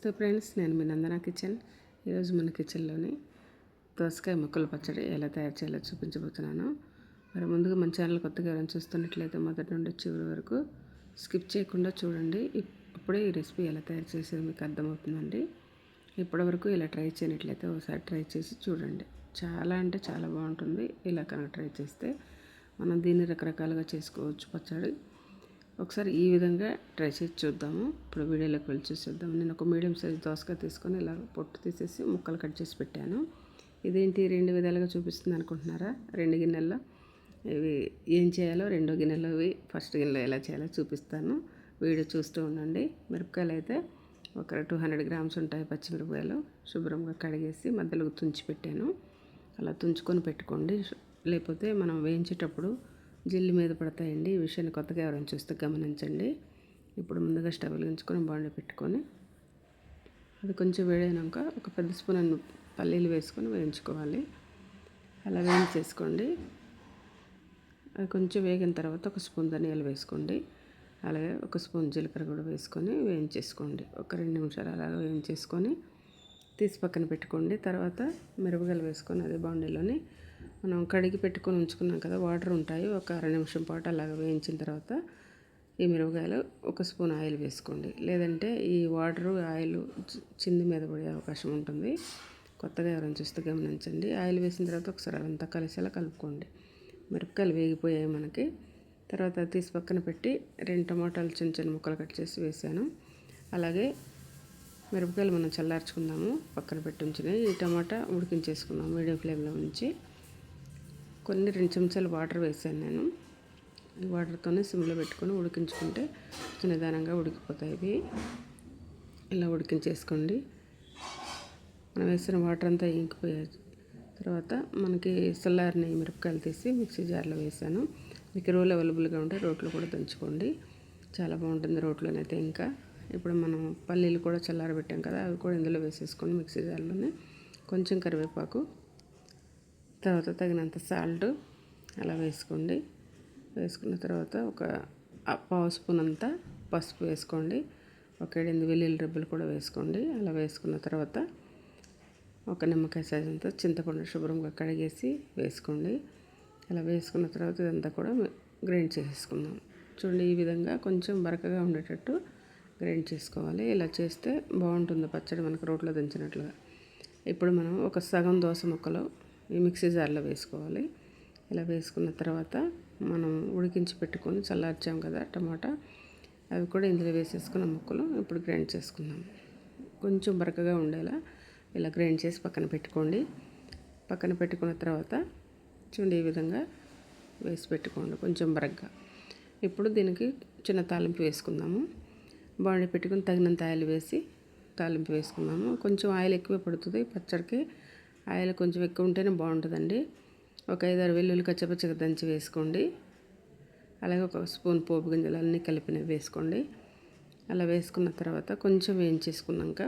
నమస్తే ఫ్రెండ్స్ నేను మీ నందన కిచెన్. ఈరోజు మన కిచెన్లోని దోసకాయ ముక్కల పచ్చడి ఎలా తయారు చేయాలో చూపించబోతున్నాను. మరి ముందుగా మన ఛానల్ కొత్తగా ఎవరైనా చూస్తున్నట్లయితే మొదటి నుండి చివరి వరకు స్కిప్ చేయకుండా చూడండి. ఇప్పుడే ఈ రెసిపీ ఎలా తయారు చేసేది మీకు అర్థమవుతుందండి. ఇప్పటివరకు ఇలా ట్రై చేయనట్లయితే ఒకసారి ట్రై చేసి చూడండి. చాలా అంటే చాలా బాగుంటుంది. ఇలా కనుక ట్రై చేస్తే మనం దీన్ని రకరకాలుగా చేసుకోవచ్చు పచ్చడి. ఒకసారి ఈ విధంగా ట్రై చేసి చూద్దాము. ఇప్పుడు వీడియోలోకి వెళ్ళి చూసేద్దాం నేను ఒక మీడియం సైజ్ దోసకాయ తీసుకొని ఇలా పొట్టు తీసేసి ముక్కలు కట్ చేసి పెట్టాను. ఇదేంటి? రెండు విధాలుగా చూపిస్తుంది అనుకుంటున్నారా? రెండు గిన్నెల్లో. ఇవి ఏం చేయాలో రెండో గిన్నెలో ఫస్ట్ గిన్నెలో ఎలా చేయాలో చూపిస్తాను. వీడియో చూస్తూ ఉండండి. మిరపకాయలు అయితే ఒక టూ హండ్రెడ్ గ్రామ్స్ ఉంటాయి పచ్చిమిరపకాయలు. శుభ్రంగా కడిగేసి మధ్యలో తుంచి పెట్టాను. అలా తుంచుకొని పెట్టుకోండి. లేకపోతే మనం వేయించేటప్పుడు జిల్లు మీద పడతాయండి. ఈ విషయాన్ని కొత్తగా ఎవరైనా చూస్తే గమనించండి. ఇప్పుడు ముందుగా స్టవ్ వెలిగించుకొని బాండీ పెట్టుకొని అది కొంచెం వేడైనాక ఒక పెద్ద స్పూన్ పల్లీలు వేసుకొని వేయించుకోవాలి. అలా వేయించేసుకోండి. అది కొంచెం వేగిన తర్వాత ఒక స్పూన్ ధనియాలు వేసుకోండి. అలాగే ఒక స్పూన్ జీలకర్ర కూడా వేసుకొని వేయించేసుకోండి. ఒక రెండు నిమిషాలు అలాగా వేయించేసుకొని తీసి పక్కన పెట్టుకోండి. తర్వాత మిరపకాయలు వేసుకొని అదే బాండీలోని మనం కడిగి పెట్టుకొని ఉంచుకున్నాం కదా వాటర్ ఉంటాయి. ఒక అర నిమిషం పాటు అలాగ వేయించిన తర్వాత ఈ మిరపకాయలు ఒక స్పూన్ ఆయిల్ వేసుకోండి. లేదంటే ఈ వాటర్ ఆయిల్ చింది మీద పడే అవకాశం ఉంటుంది. కొత్తగా ఎవరైనా చూస్తే గమనించండి. ఆయిల్ వేసిన తర్వాత ఒకసారి అదంతా కలిసేలా కలుపుకోండి. మిరపకాయలు వేగిపోయాయి మనకి. తర్వాత తీసి పక్కన పెట్టి రెండు టమాటాలు చిన్న చిన్న ముక్కలు కట్ చేసి వేసాను. అలాగే మిరపకాయలు మనం చల్లార్చుకుందాము. పక్కన పెట్టి ఉంచినాయి ఈ టమాటా ఉడికించేసుకుందాం మీడియం ఫ్లేమ్లో ఉంచి. కొన్ని రెండు చెంచాలు వాటర్ వేసాను నేను. ఈ వాటర్తోనే సిమ్లో పెట్టుకొని ఉడికించుకుంటే నిదానంగా ఉడికిపోతాయి ఇవి. ఇలా ఉడికించేసుకోండి. మనం వేసిన వాటర్ అంతా ఇంకిపోయే తర్వాత మనకి చల్లారిన మిరపకాయలు తీసి మిక్సీ జార్లో వేసాను. మీకు రోలు అవైలబుల్గా ఉంటే రోట్లో కూడా దంచుకోండి. చాలా బాగుంటుంది రోట్లోనైతే ఇంకా. ఇప్పుడు మనం పల్లీలు కూడా చల్లారబెట్టాం కదా అవి కూడా ఇందులో వేసేసుకోండి మిక్సీ జార్లోనే కొంచెం కరివేపాకు తర్వాత తగినంత సాల్ట్ అలా వేసుకోండి. వేసుకున్న తర్వాత ఒక పావు స్పూన్ అంతా పసుపు వేసుకోండి. ఒక ఎనిమిది వెల్లుల్లి రెబ్బలు కూడా వేసుకోండి. అలా వేసుకున్న తర్వాత ఒక నిమ్మకాయ సైజ్ అంతా చింతపండు శుభ్రంగా కడిగేసి వేసుకోండి. అలా వేసుకున్న తర్వాత ఇదంతా కూడా గ్రైండ్ చేసేసుకుందాం. చూడండి ఈ విధంగా కొంచెం బరకగా ఉండేటట్టు గ్రైండ్ చేసుకోవాలి. ఇలా చేస్తే బాగుంటుంది పచ్చడి మనకు రోట్లో దించినట్లుగా. ఇప్పుడు మనం ఒక సగం దోశ ముక్కలు మిక్సీ జార్లో వేసుకోవాలి. ఇలా వేసుకున్న తర్వాత మనం ఉడికించి పెట్టుకొని చల్లార్చాం కదా టమాటా అవి కూడా ఇందులో వేసేసుకున్న ముక్కలు ఇప్పుడు గ్రైండ్ చేసుకుందాం. కొంచెం బరకగా ఉండేలా ఇలా గ్రైండ్ చేసి పక్కన పెట్టుకోండి. పక్కన పెట్టుకున్న తర్వాత చూడండి ఈ విధంగా వేసి పెట్టుకోండి కొంచెం బరగ్గా. ఇప్పుడు దీనికి చిన్న తాలింపు వేసుకుందాము. బాండి పెట్టుకుని తగినంత ఆయిల్ వేసి తాలింపు వేసుకుందాము. కొంచెం ఆయిల్ ఎక్కువ పడుతుంది. పచ్చడికి ఆయిల్ కొంచెం ఎక్కువ ఉంటేనే బాగుంటుందండి. ఒక ఐదారు వెల్లుల్లి కచ్చపచ్చగా దంచి వేసుకోండి. అలాగే ఒక స్పూన్ పోపు గింజలు అన్నీ కలిపినవి వేసుకోండి. అలా వేసుకున్న తర్వాత కొంచెం వేయించేసుకున్నాక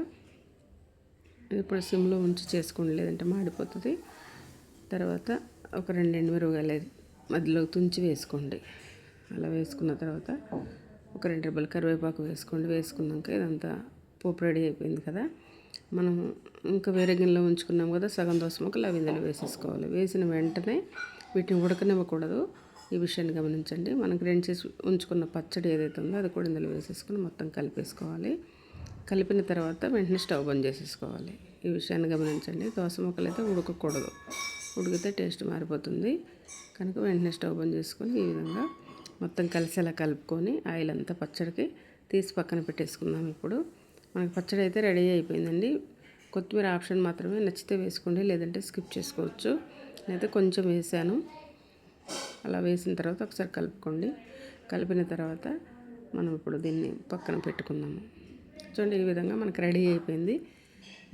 ఇప్పుడు సిమ్లో ఉంచి చేసుకోండి లేదంటే మాడిపోతుంది. తర్వాత ఒక రెండు ఎండుమిరపకాయలు మధ్యలో తుంచి వేసుకోండి. అలా వేసుకున్న తర్వాత ఒక రెండు రెబ్బలు కరివేపాకు వేసుకోండి. వేసుకున్నాక ఇదంతా పోపు రెడీ అయిపోయింది కదా. మనం ఇంకా వేరే గిన్నెలో ఉంచుకున్నాం కదా సగం దోస ముక్కలు అవి ఇందులో వేసేసుకోవాలి. వేసిన వెంటనే వీటిని ఉడకనివ్వకూడదు. ఈ విషయాన్ని గమనించండి. మనం గ్రైండ్ చేసి ఉంచుకున్న పచ్చడి ఏదైతే ఉందో అది కూడా ఇందులో వేసేసుకుని మొత్తం కలిపేసుకోవాలి. కలిపిన తర్వాత వెంటనే స్టవ్ బంద్ చేసేసుకోవాలి. ఈ విషయాన్ని గమనించండి. దోస ముక్కలు అయితే ఉడకకూడదు. ఉడికితే టేస్ట్ మారిపోతుంది. కనుక వెంటనే స్టవ్ బంద్ చేసుకొని ఈ విధంగా మొత్తం కలిసేలా కలుపుకొని ఆయిల్ అంతా పచ్చడికి తీసి పక్కన పెట్టేసుకుందాం ఇప్పుడు. మనకి పచ్చడి అయితే రెడీ అయిపోయిందండి. కొత్తిమీర ఆప్షన్ మాత్రమే నచ్చితే వేసుకోండి లేదంటే స్కిప్ చేసుకోవచ్చు. నేనైతే కొంచెం వేసాను. అలా వేసిన తర్వాత ఒకసారి కలుపుకోండి. కలిపిన తర్వాత మనం ఇప్పుడు దీన్ని పక్కన పెట్టుకుందాము. చూడండి ఈ విధంగా మనకు రెడీ అయిపోయింది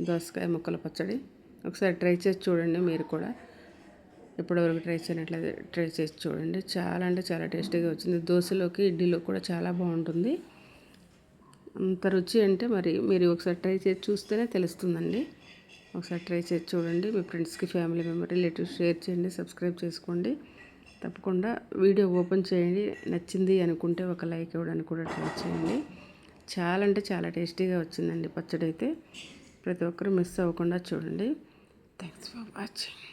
దోసకాయ ముక్కల పచ్చడి. ఒకసారి ట్రై చేసి చూడండి మీరు కూడా. ఇప్పటివరకు ట్రై చేయనట్లయితే ట్రై చేసి చూడండి. చాలా అంటే చాలా టేస్టీగా వచ్చింది. దోశలోకి ఇడ్లీలో కూడా చాలా బాగుంటుంది. అంత రుచి అంటే మరి మీరు ఒకసారి ట్రై చేసి చూస్తేనే తెలుస్తుందండి. ఒకసారి ట్రై చేసి చూడండి. మీ ఫ్రెండ్స్కి ఫ్యామిలీ మెంబర్ రిలేటివ్స్ షేర్ చేయండి సబ్స్క్రైబ్ చేసుకోండి. తప్పకుండా వీడియో ఓపెన్ చేయండి. నచ్చింది అనుకుంటే ఒక లైక్ ఇవ్వడానికి కూడా ట్రై చేయండి. చాలా అంటే చాలా టేస్టీగా వచ్చిందండి పచ్చడి అయితే ప్రతి ఒక్కరు మిస్ అవ్వకుండా చూడండి. Thanks for watching.